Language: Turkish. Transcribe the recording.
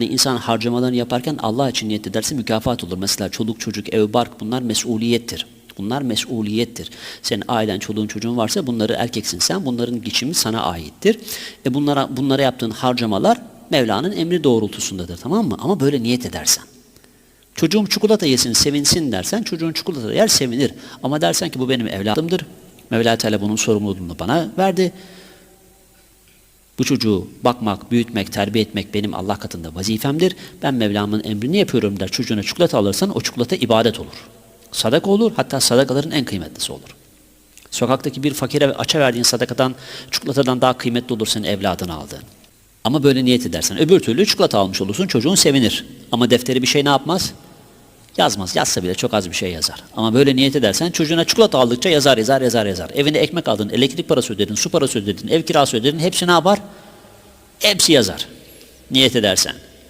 İnsan harcamalarını yaparken Allah için niyet ederse mükafat olur. Mesela çoluk çocuk, ev, bark bunlar mesuliyettir. Bunlar mesuliyettir. Senin ailen, çoluğun, çocuğun varsa bunları erkeksin sen. Bunların geçimi sana aittir. E bunlara bunlara yaptığın harcamalar Mevla'nın emri doğrultusundadır. Tamam mı? Ama böyle niyet edersen. Çocuğum çikolata yesin, sevinsin dersen çocuğun çikolata yer sevinir. Ama dersen ki bu benim evladımdır. Mevla Teala bunun sorumluluğunu bana verdi. Bu çocuğu bakmak, büyütmek, terbiye etmek benim Allah katında vazifemdir. Ben Mevlam'ın emrini yapıyorum der. Çocuğuna çikolata alırsan o çikolata ibadet olur. Sadaka olur. Hatta sadakaların en kıymetlisi olur. Sokaktaki bir fakire aç'a verdiğin sadakadan, çikolatadan daha kıymetli olur senin evladını aldığın. Ama böyle niyet edersen. Öbür türlü çikolata almış olursun, çocuğun sevinir. Ama defteri bir şey ne yapmaz? Yazmaz. Yazsa bile çok az bir şey yazar. Ama böyle niyet edersen çocuğuna çikolata aldıkça yazar, yazar, yazar, yazar. Evine ekmek aldın, elektrik parası ödedin, su parası ödedin, ev kirası ödedin. Hepsi ne yapar? Hepsi yazar. Niyet edersen.